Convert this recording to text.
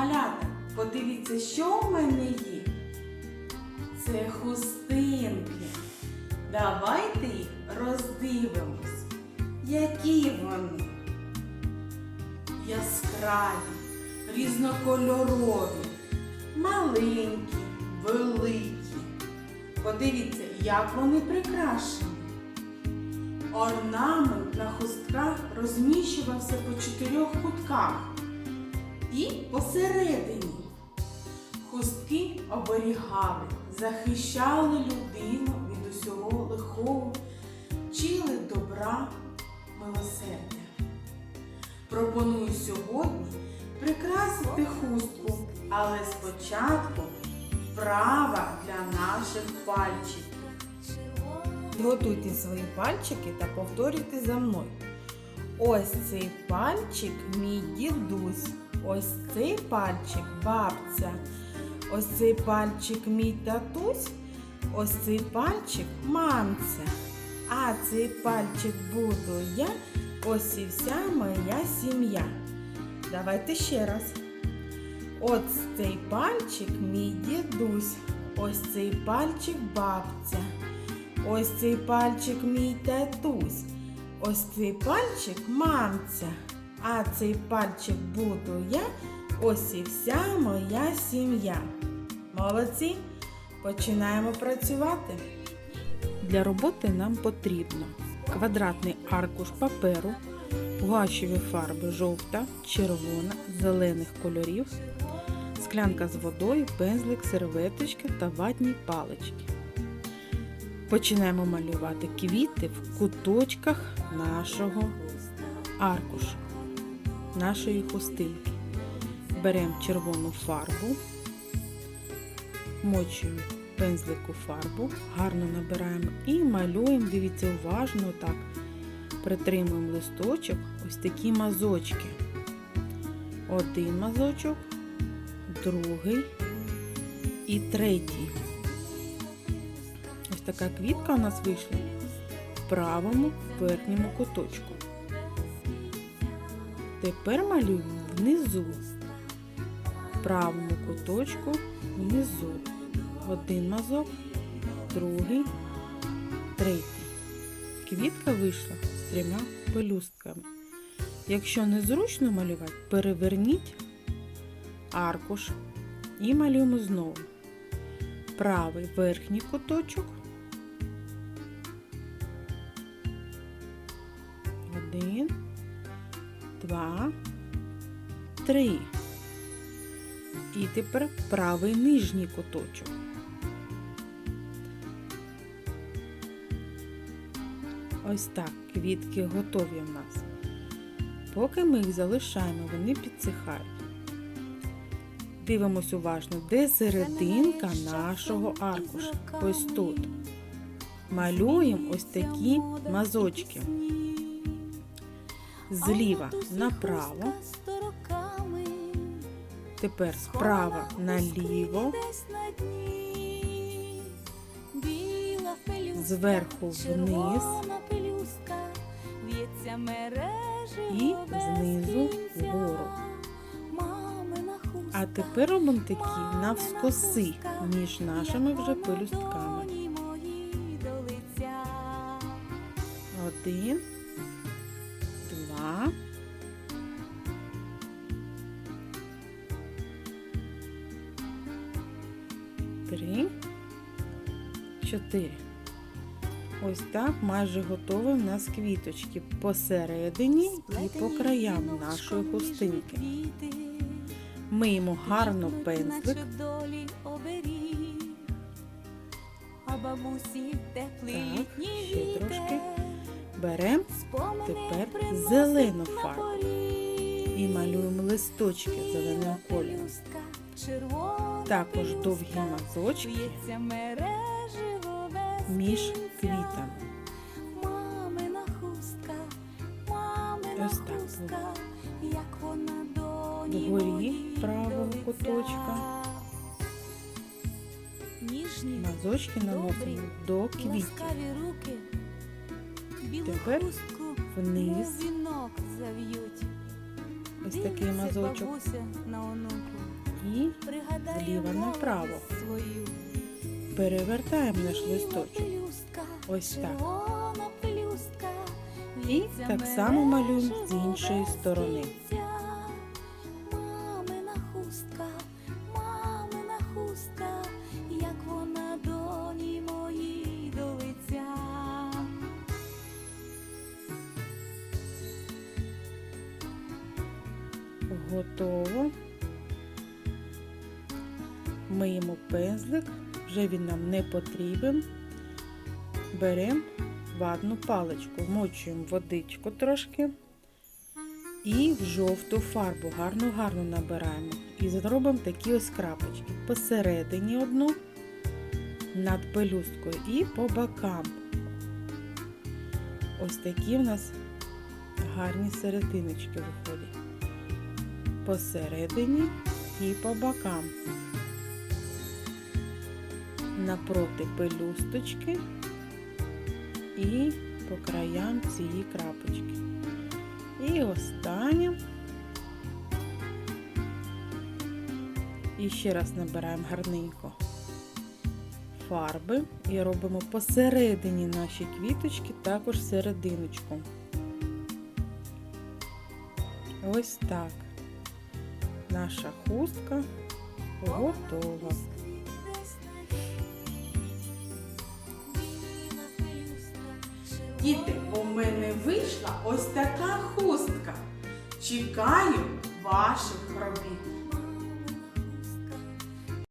Малята, подивіться, що в мене є. Це хустинки. Давайте їх роздивимось. Які вони? Яскраві, різнокольорові, маленькі, великі. Подивіться, як вони прикрашені. Орнамент на хустках розміщувався по чотирьох кутках і посередині. Хустки оберігали, захищали людину від усього лихого, вчили добра, милосердя. Пропоную сьогодні прикрасити хустку, але спочатку вправа для наших пальчиків. Готуйте свої пальчики та повторюйте за мною. Ось цей пальчик мій дідусь, ось цей пальчик бабця, ось цей пальчик мій татусь, ось цей пальчик мамця. А цей пальчик буду я, ось і вся моя сім'я. Давайте ще раз. Ось цей пальчик мій дідусь, ось цей пальчик бабця. Ось цей пальчик мій татусь. Ось цей пальчик мамця. А цей пальчик буду я. Ось і вся моя сім'я. Молодці! Починаємо працювати. Для роботи нам потрібно квадратний аркуш паперу, гуашеві фарби жовта, червона, зелених кольорів, склянка з водою, пензлик, серветочки та ватні палички. Починаємо малювати квіти в куточках нашого аркуша, нашої хустинки. Беремо червону фарбу, мочуємо пензлику фарбу, гарно набираємо і малюємо, дивіться, уважно так. Притримуємо листочок, ось такі мазочки. Один мазочок, другий і третій. Ось така квітка у нас вийшла в правому верхньому куточку. Тепер малюємо внизу, в правому куточку внизу. Один мазок, другий, третій. Квітка вийшла з трьома пелюстками. Якщо незручно малювати, переверніть аркуш і малюємо знову. Правий верхній куточок. Один, два, три. І тепер правий нижній куточок. Ось так квітки готові в нас. Поки ми їх залишаємо, вони підсихають. Дивимось уважно, де серединка нашого аркуша. Ось тут. Малюємо ось такі мазочки. Зліва направо, тепер справа наліво, зверху вниз і знизу вгору. А тепер робимо такі навскоси між нашими вже пелюстками. Один, Три, чотири. Ось так майже готові в нас квіточки посередині і по краям нашої хустинки. Миємо гарно пензлик. Так, ще трошки. Беремо тепер зелену фарбу і малюємо листочки зеленого кольору. Також довгі мазочки між квітами. Мамина хустка, мамина Ось так хустка, як вона доні Вгорі правого куточка. Мазочки наносимо до квітів. руки. Тепер вниз. Ось такий мазочок. І зліва направо. перевертаємо наш листочок. Ось так. І так само малюємо з іншої сторони. світця. Миємо пензлик, вже він нам не потрібен. Беремо ватну паличку, вмочуємо водичку трошки і в жовту фарбу гарно-гарно набираємо. І зробимо такі ось крапочки. Посередині одну, над пелюсткою і по бокам. Ось такі в нас гарні серединочки виходять посередині і по бокам. Напроти пелюсточки і по краям цієї крапочки. І останнє. І ще раз набираємо гарненько фарби і робимо посередині наші квіточки також серединочку. Ось так. Наша хустка готова. Діти, у мене вийшла ось така хустка. Чекаю ваших робіт.